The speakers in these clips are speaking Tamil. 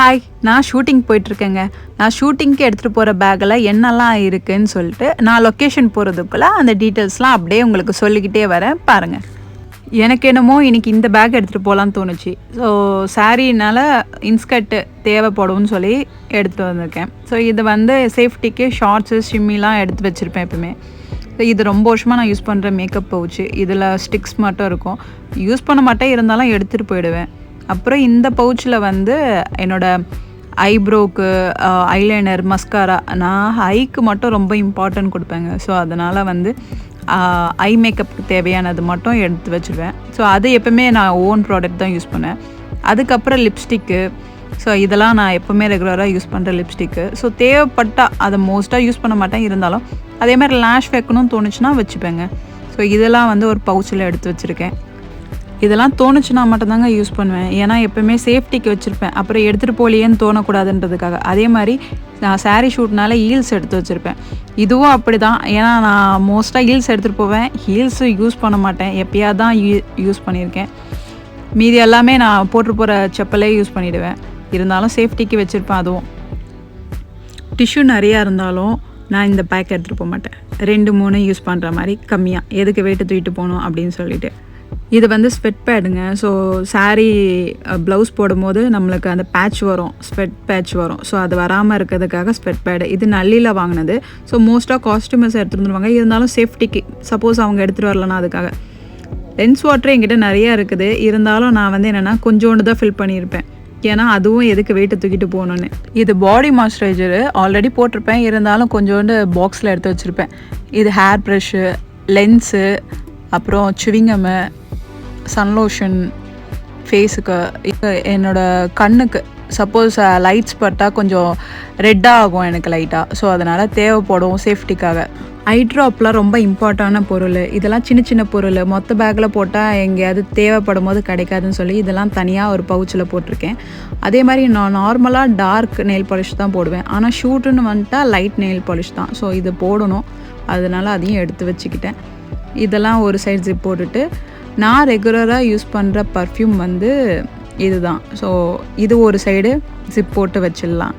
ஹாய் நான் ஷூட்டிங் போயிட்டுருக்கேங்க. நான் ஷூட்டிங்க்கு எடுத்துகிட்டு போகிற பேக்கில் என்னெல்லாம் இருக்குதுன்னு சொல்லிட்டு நான் லொக்கேஷன் போகிறதுக்குள்ளே அந்த டீட்டெயில்ஸ்லாம் அப்படியே உங்களுக்கு சொல்லிக்கிட்டே வரேன். பாருங்கள் எனக்கு என்னமோ இன்றைக்கி இந்த பேக் எடுத்துகிட்டு போகலான்னு தோணுச்சு. ஸோ சாரினால் இன்ஸ்கர்ட்டு தேவைப்படும்னு சொல்லி எடுத்துகிட்டு வந்திருக்கேன். ஸோ இது வந்து சேஃப்டிக்கு ஷார்ட்ஸு ஷிம்மிலாம் எடுத்து வச்சுருப்பேன் எப்பவுமே. ஸோ இது ரொம்ப வருஷமாக நான் யூஸ் பண்ணுற மேக்கப் பவுச்சு இதில் ஸ்டிக்ஸ் மட்டும் இருக்கும். யூஸ் பண்ண மாட்டேன் இருந்தாலும் எடுத்துகிட்டு போயிடுவேன். அப்புறம் இந்த பவுச்சில் வந்து என்னோடய ஐப்ரோக்கு ஐலைனர் மஸ்காரா நான் ஐக்கு மட்டும் ரொம்ப இம்பார்ட்டன்ட் கொடுப்பேங்க. ஸோ அதனால் வந்து ஐ மேக்கப்புக்கு தேவையானது மட்டும் எடுத்து வச்சுருவேன். ஸோ அது எப்போவுமே நான் ஓன் ப்ராடக்ட் தான் யூஸ் பண்ணேன் அதுக்கப்புறம் லிப்ஸ்டிக்கு ஸோ இதெல்லாம் நான் எப்போவுமே ரெகுலராக யூஸ் பண்ணுற லிப்ஸ்டிக்கு ஸோ தேவைப்பட்டால் அதை மோஸ்ட்டாக யூஸ் பண்ண மாட்டேன். இருந்தாலும் அதே மாதிரி லேஷ் வைக்கணும்னு தோணுச்சுன்னா வச்சுப்பேங்க. ஸோ இதெல்லாம் வந்து ஒரு பவுச்சில் எடுத்து வச்சுருக்கேன். இதெல்லாம் தோணுச்சுன்னா மட்டும்தாங்க யூஸ் பண்ணுவேன். ஏன்னா எப்போவுமே சேஃப்டிக்கு வச்சுருப்பேன். அப்புறம் எடுத்துகிட்டு போலியேன்னு தோணக்கூடாதுன்றதுக்காக. அதே மாதிரி நான் சாரீ ஷூட்னால ஹீல்ஸ் எடுத்து வச்சுருப்பேன். இதுவும் அப்படி தான் ஏன்னா நான் மோஸ்ட்டாக ஹீல்ஸ் எடுத்துகிட்டு போவேன். ஹீல்ஸு யூஸ் பண்ண மாட்டேன். எப்பயாவது தான் யூ யூஸ் பண்ணியிருக்கேன். மீதி எல்லாமே நான் போட்டு போகிற செப்பலே யூஸ் பண்ணிவிடுவேன் இருந்தாலும் சேஃப்டிக்கு வச்சுருப்பேன் அதுவும். டிஷ்யூ நிறையா இருந்தாலும் நான் இந்த பேக் எடுத்துகிட்டு போக மாட்டேன். ரெண்டு மூணு யூஸ் பண்ணுற மாதிரி கம்மியாக எதுக்கு வெயிட்டு தூக்கிட்டு போகணும் அப்படின்னு சொல்லிட்டு. இது வந்து ஸ்வெட் பேடுங்க ஸோ சாரீ ப்ளவுஸ் போடும்போது நம்மளுக்கு அந்த பேட்ச் வரும். ஸ்வெட் பேட்ச் வரும். ஸோ அது வராமல் இருக்கிறதுக்காக ஸ்வெட் பேடு இது நல்லியில் வாங்கினது. ஸோ மோஸ்ட்டாக காஸ்டியூமர்ஸ் எடுத்துகிட்டு வந்துருவாங்க. இருந்தாலும் சேஃப்டிக்கு சப்போஸ் அவங்க எடுத்துகிட்டு வரலன்னா அதுக்காக. லென்ஸ் வாட்டர் என்கிட்ட நிறையா இருக்குது. இருந்தாலும் நான் வந்து என்னென்னா கொஞ்சோண்டு தான் ஃபில் பண்ணியிருப்பேன். ஏன்னா அதுவும் எதுக்கு வெயிட்டை தூக்கிட்டு போகணுன்னு இது பாடி மாய்ஸ்சரைசரு ஆல்ரெடி போட்டிருப்பேன். இருந்தாலும் கொஞ்சோண்டு பாக்ஸில் எடுத்து வச்சுருப்பேன். இது ஹேர் ப்ரஷ்ஷு லென்ஸு அப்புறம் சுவிங்கம்மு சன்லோஷன் ஃபேஸுக்கு என்னோடய கண்ணுக்கு சப்போஸ் லைட்ஸ் பட்டால் கொஞ்சம் ரெட்டாக ஆகும் எனக்கு லைட்டாக ஸோ அதனால் தேவைப்படும் சேஃப்டிக்காக ஐ ட்ராப்லாம் ரொம்ப இம்பார்ட்டான பொருள். இதெல்லாம் சின்ன சின்ன பொருள். மொத்த பேக்கில் போட்டால் எங்கேயாவது தேவைப்படும் போது கிடைக்காதுன்னு சொல்லி இதெல்லாம் தனியாக ஒரு பவுச்சில் போட்டிருக்கேன். அதே மாதிரி நான் நார்மலாக டார்க் நெயில் பாலிஷ் தான் போடுவேன். ஆனால் ஷூட்டுன்னு வந்துட்டா லைட் நெயில் பாலிஷ் தான். ஸோ இது போடணும். அதனால் அதையும் எடுத்து வச்சுக்கிட்டேன். இதெல்லாம் ஒரு சைடு ஜிப் போட்டுட்டு நான் ரெகுலராக யூஸ் பண்ணுற பர்ஃப்யூம் வந்து இதுதான். ஸோ இது ஒரு சைடு ஜிப் போட்டு வச்சிடலாம்.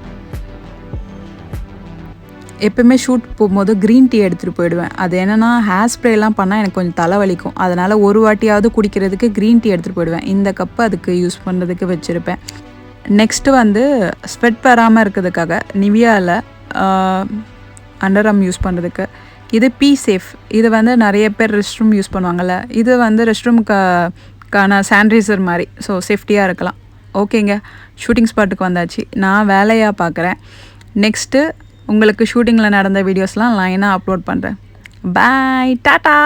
எப்பவுமே ஷூட் போகும்போது க்ரீன் டீ எடுத்துகிட்டு போயிடுவேன். அது என்னென்னா ஹேர் ஸ்ப்ரேலாம் பண்ணால் எனக்கு கொஞ்சம் தலைவலிக்கும் அதனால் ஒரு வாட்டியாவது குடிக்கிறதுக்கு க்ரீன் டீ எடுத்துகிட்டு போயிடுவேன். இந்த கப்பு அதுக்கு யூஸ் பண்ணுறதுக்கு வச்சுருப்பேன். நெக்ஸ்ட்டு வந்து ஸ்வெட் வராமல் இருக்கிறதுக்காக நிவியாவில் அண்டர் ஆம் யூஸ் பண்ணுறதுக்கு இது பி சேஃப் இது வந்து நிறைய பேர் ரெஸ்ட் ரூம் யூஸ் பண்ணுவாங்கள்ல இது வந்து ரெஸ்ட் ரூமுக்கான சானிடைசர் மாதிரி. ஸோ சேஃப்டியாக இருக்கலாம். ஓகேங்க ஷூட்டிங் ஸ்பாட்டுக்கு வந்தாச்சு. நான் வேலையாக பார்க்குறேன் நெக்ஸ்ட்டு உங்களுக்கு ஷூட்டிங்கில் நடந்த வீடியோஸ்லாம் லைனாக அப்லோட் பண்ணுறேன் பாய் டாட்டா